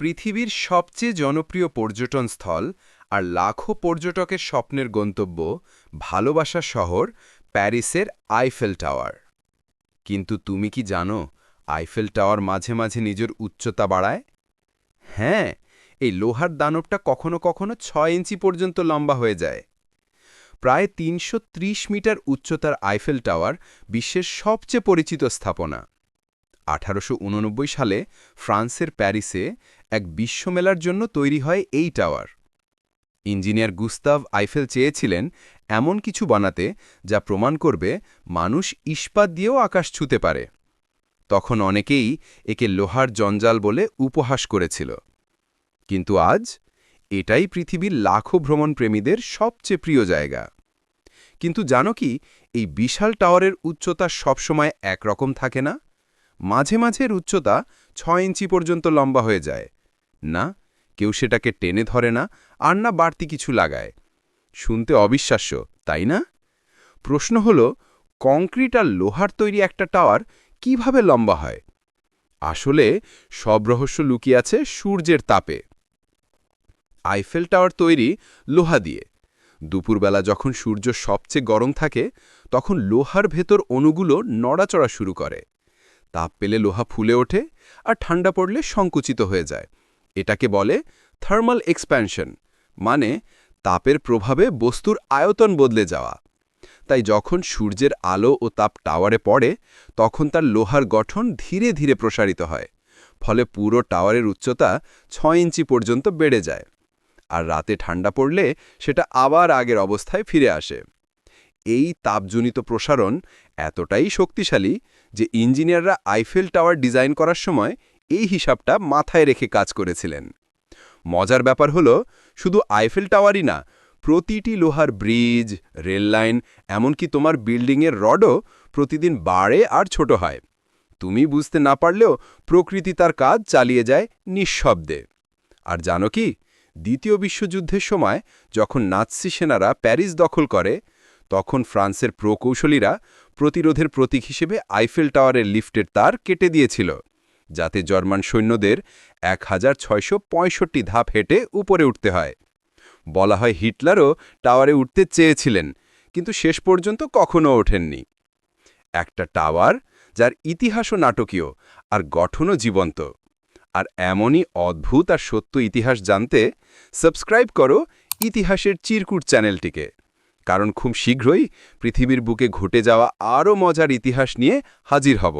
পৃথিবীর সবচেয়ে জনপ্রিয় পর্যটন স্থল আর লাখো পর্যটকের স্বপ্নের গন্তব্য ভালোবাসা শহর প্যারিসের আইফেল টাওয়ার। কিন্তু তুমি কি জানো আইফেল টাওয়ার মাঝে মাঝে নিজের উচ্চতা বাড়ায়? হ্যাঁ এই লোহার দানবটা কখনো কখনো ছয় ইঞ্চি পর্যন্ত লম্বা হয়ে যায়। প্রায় তিনশো ত্রিশ মিটার উচ্চতার আইফেল টাওয়ার বিশ্বের সবচেয়ে পরিচিত স্থাপনা। আঠারোশো উননব্বই সালে ফ্রান্সের প্যারিসে এক বিশ্বমেলার জন্য তৈরি হয় এই টাওয়ার। ইঞ্জিনিয়ার গুস্তাভ আইফেল চেয়েছিলেন এমন কিছু বানাতে যা প্রমাণ করবে মানুষ ইস্পাত দিয়েও আকাশ ছুতে পারে। তখন অনেকেই একে লোহার জঞ্জাল বলে উপহাস করেছিল। কিন্তু আজ এটাই পৃথিবীর লাখো ভ্রমণপ্রেমীদের সবচেয়ে প্রিয় জায়গা। কিন্তু জানো কি, এই বিশাল টাওয়ারের উচ্চতা সবসময় একরকম থাকে না? মাঝে মাঝের উচ্চতা ছয় ইঞ্চি পর্যন্ত লম্বা হয়ে যায়। না, কেউ সেটাকে টেনে ধরে না আর না বাড়তি কিছু লাগায়। শুনতে অবিশ্বাস্য, তাই না? প্রশ্ন হল, কংক্রিট আর লোহার তৈরি একটা টাওয়ার কীভাবে লম্বা হয়? আসলে সব রহস্য লুকিয়ে আছে সূর্যের তাপে। আইফেল টাওয়ার তৈরি লোহা দিয়ে। দুপুরবেলা যখন সূর্য সবচেয়ে গরম থাকে, তখন লোহার ভেতর অণুগুলো নড়াচড়া শুরু করে। তাপ পেলে লোহা ফুলে ওঠে আর ঠান্ডা পড়লে সংকুচিত হয়ে যায়। এটাকে বলে থার্মাল এক্সপ্যানশন মানে তাপের প্রভাবে বস্তুর আয়তন বদলে যাওয়া। তাই যখন সূর্যের আলো ও তাপ টাওয়ারে পড়ে, তখন তার লোহার গঠন ধীরে ধীরে প্রসারিত হয়, ফলে পুরো টাওয়ারের উচ্চতা ছয় ইঞ্চি পর্যন্ত বেড়ে যায়। আর রাতে ঠান্ডা পড়লে সেটা আবার আগের অবস্থায় ফিরে আসে। এই তাপজনিত প্রসারণ এতটাই শক্তিশালী যে ইঞ্জিনিয়াররা আইফেল টাওয়ার ডিজাইন করার সময় এই হিসাবটা মাথায় রেখে কাজ করেছিলেন। মজার ব্যাপার হলো, শুধু আইফেল টাওয়ারই না, প্রতিটি লোহার ব্রিজ রেল লাইন এমনকি তোমার বিল্ডিংয়ের রডও প্রতিদিন বাড়ে আর ছোট হয়। তুমি বুঝতে না পারলেও প্রকৃতি তার কাজ চালিয়ে যায় নিঃশব্দে। আর জানো কি? দ্বিতীয় বিশ্বযুদ্ধের সময় যখন নাৎসি সেনারা প্যারিস দখল করে তখন ফ্রান্সের প্রকৌশলীরা প্রতিরোধের প্রতীক হিসেবে আইফেল টাওয়ারের লিফটের তার কেটে দিয়েছিল, যাতে জার্মান সৈন্যদের এক হাজার ছয়শো পঁয়ষট্টি ধাপ হেঁটে উপরে উঠতে হয়। বলা হয় হিটলারও টাওয়ারে উঠতে চেয়েছিলেন, কিন্তু শেষ পর্যন্ত কখনও ওঠেননি। একটা টাওয়ার যার ইতিহাসও নাটকীয় আর গঠনও জীবন্ত, আর এমনই অদ্ভুত আর সত্য ইতিহাস জানতে সাবস্ক্রাইব করো ইতিহাসের চিরকুট চ্যানেলটিকে। কারণ খুব শীঘ্রই পৃথিবীর বুকে ঘটে যাওয়া আরও মজার ইতিহাস নিয়ে হাজির হব।